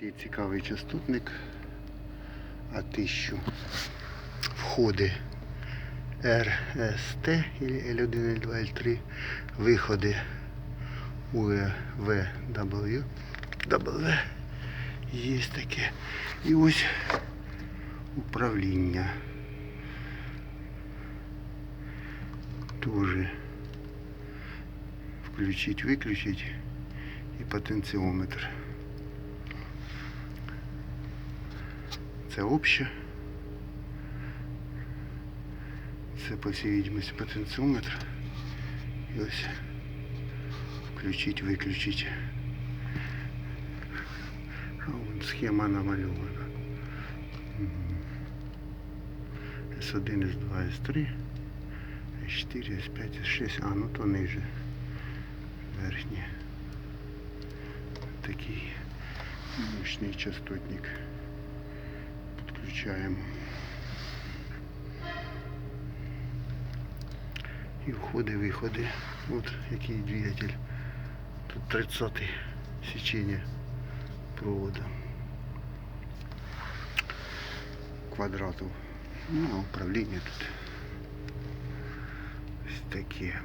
Такий цікавий частотник. А тисячу входи RST или L1, L2, L3, виходи UVW, W. Є таке. І ось управління. Тоже включить, выключить і потенціометр. Це обще. Це, по всій видимості, потенціометр. І ось включить, виключить. А вон схема намальована. С1, С2, С3, С4, С5, С6. А, ну то ниже. Верхнє. Такий мощний частотник. Підключаємо. І входи, виходи. От який двигатель. Тут 30 сечение провода. Квадратов. Ну, а управління тут таке.